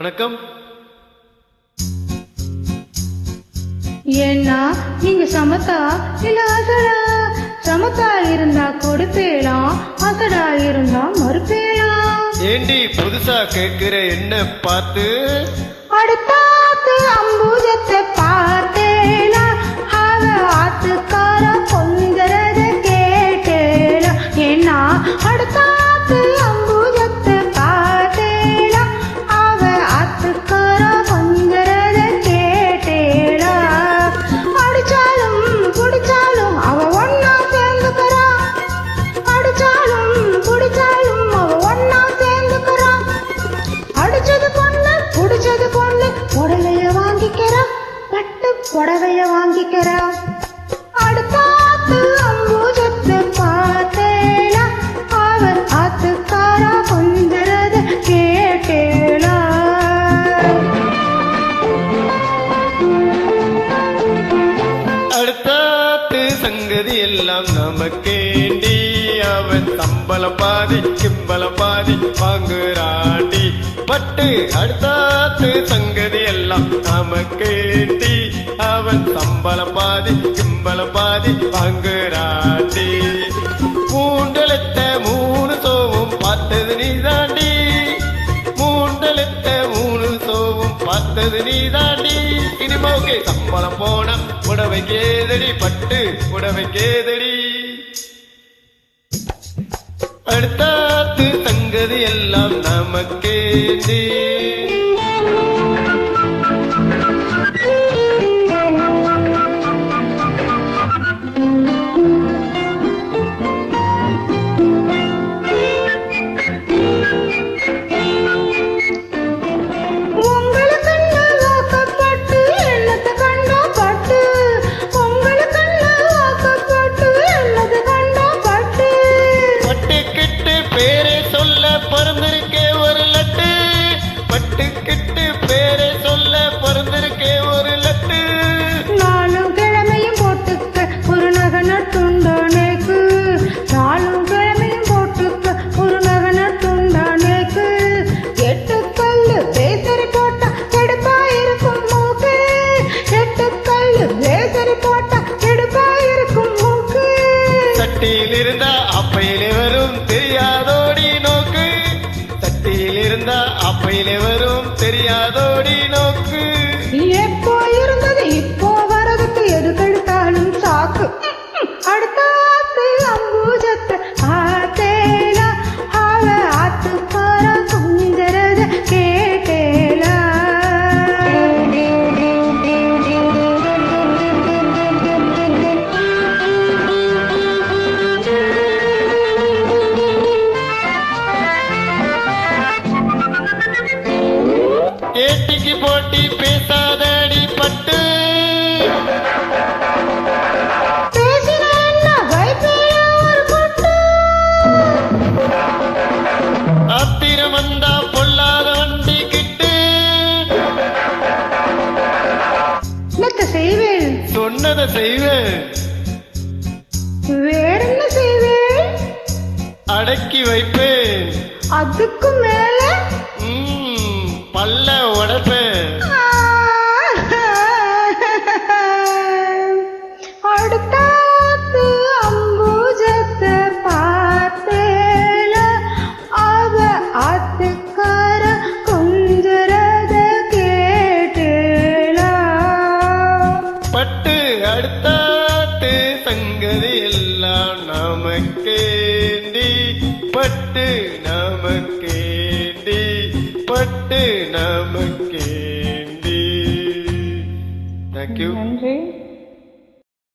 வணக்கம். ஏன்னா நீங்க சமத்தா இல்ல அசடா. சமத்தா இருந்தா கொடுப்பேலாம் அசடா இருந்தா மறுப்பேலாம் ஏண்டி புதுசா கேக்குற என்ன பார்த்து? அடுத்தாத்து அம்புஜத்தை பார்த்தேனா அவ ஆத்துக்கார பொங்குறத புடவைய வாங்கிக்கிறா அடுத்தாத்து அம்பூஜத்தை பார்த்தேனா? அவர் ஆத்துக்காரா கொஞ்சரத கேட்டேனா? அடுத்தாத்து சங்கதி எல்லாம் நமக்கேண்டி. அவன் சம்பளம் பாதி கிம்பளம் பாதி வாங்குறாண்டி. பட்டு அடுத்தாத்து சங்கதி எல்லாம் நமக்கேண்டி. அவன் சம்பளம் பாதி கிம்பளம் பாதி பங்குராட்டி மூண்டலத்த மூணு சோவும் பார்த்தது நீதாண்டி. மூண்டலத்த மூணு சோவும் பார்த்தது நீதாண்டி. இனிமோகே சம்பளம் போன புடவை கேதடி பட்டு புடவை கேதடி. அடுத்தாத்து தங்கது எல்லாம் நமக்கேந்தே சட்டியில் இருந்தா அப்பையிலே வரும் தெரியாதோடி நோக்கு. ஏட்டிக்கு போட்டி பேசாதடி பட்டு. என்ன ஆத்திரம் வந்தா பொல்லாத வண்டி கிட்டு. செய்வேன்? சொன்னதை செய்வேன். வேறென்ன செய்வேன்? அடக்கி வைப்பேன். அதுக்கு மேல? ம், பல்ல கேட்டேலா. பட்டு அடுத்தாத்து சங்கதி எல்லாம் நமக்கேண்டி பட்டு நமக்கேண்டி பட்டு நமக்கேண்டி தேங்க்யூ நன்றி